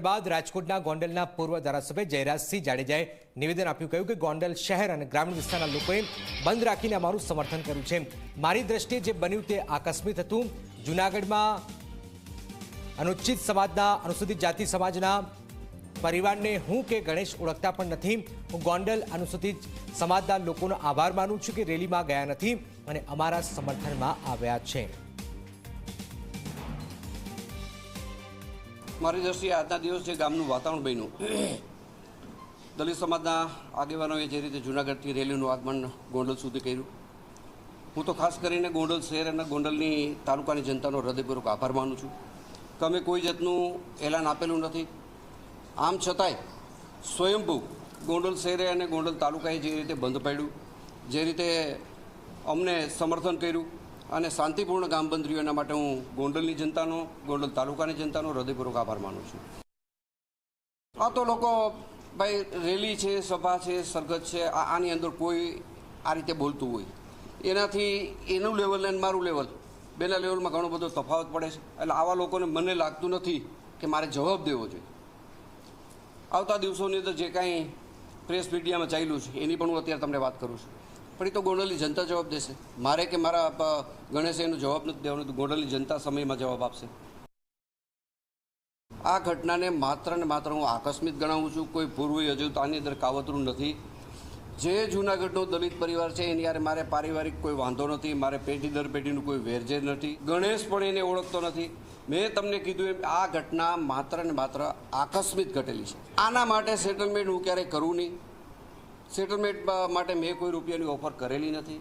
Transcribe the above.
બાદ રાજકોટના ગોંડલના પૂર્વ ધારાસભ્ય જયરાજસિંહ જાડેજાએ નિવેદન આપ્યું, કહ્યું કે ગોંડલ શહેર અને ગ્રામીણ વિસ્તારના લોકોએ બંધ રાખીને અમારું સમર્થન કર્યું છે. મારી દ્રષ્ટિએ જે બન્યું તે આકસ્મિક હતું. જૂનાગઢમાં અનુચિત સમાજના, અનુસૂચિત જાતિ સમાજના પરિવારને હું કે ગણેશ ઓળખતા પણ નથી. હું ગોંડલ અનુસૂચિત સમાજના લોકોનો આભાર માનું છું કે રેલીમાં ગયા નથી અને અમારા સમર્થનમાં આવ્યા છે. મારી દ્રષ્ટિએ આજના દિવસ જે ગામનું વાતાવરણ બન્યું, દલિત સમાજના આગેવાનોએ જે રીતે જૂનાગઢથી રેલીનું આગમન ગોંડલ સુધી કર્યું. હું તો ખાસ કરીને ગોંડલ શહેર અને ગોંડલની તાલુકાની જનતાનો હૃદયપૂર્વક આભાર માનું છું. કે અમે કોઈ જાતનું એલાન આપેલું નથી. આમ છતાંય સ્વયંભૂ ગોંડલ શહેરે અને ગોંડલ તાલુકાએ જે રીતે બંધ પાડ્યું, જે રીતે અમને સમર્થન કર્યું અને શાંતિપૂર્ણ ગામ બંધ એના માટે હું ગોંડલની જનતાનો, ગોંડલ તાલુકાની જનતાનો હૃદયપૂર્વક આભાર માનું છું. આ તો લોકો ભાઈ રેલી છે, સભા છે સરગત છે આની અંદર કોઈ આ રીતે બોલતું હોય. એનાથી એનું લેવલ અને મારું લેવલ. બેના લેવલમાં ઘણો બધો તફાવત પડે છે. એટલે આવા લોકોને મને લાગતું નથી કે મારે જવાબ દેવો જોઈએ. આવતા દિવસોની અંદર જે કાંઈ પ્રેસ મીડિયામાં ચાલ્યું છે, એની પણ હું અત્યારે તમને વાત કરું છું. પણ એ તો ગોંડલની જનતા જવાબ દેશે. મારે કે મારા ગણેશ એનો જવાબ નથી દેવાનો, તો ગોંડલની જનતા સમયમાં જવાબ આપશે. આ ઘટનાને માત્ર ને માત્ર હું આકસ્મિક ગણાવું છું, કોઈ પૂર્વ હજુ આની અંદર કાવતરું નથી. જે જૂનાગઢનો દલિત પરિવાર છે, એની યારે મારે પારિવારિક કોઈ વાંધો નથી, મારે પેઢી દર પેઢીનું કોઈ વેરજેર નથી. ગણેશ પણ એને ઓળખતો નથી. મેં તમને કીધું એમ, આ ઘટના માત્ર ને માત્ર આકસ્મિક ઘટેલી છે. આના માટે સેટલમેન્ટ હું ક્યારેય કરું નહીં. સેટલમેન્ટ માટે મેં કોઈ રૂપિયાની ઓફર કરેલી નથી.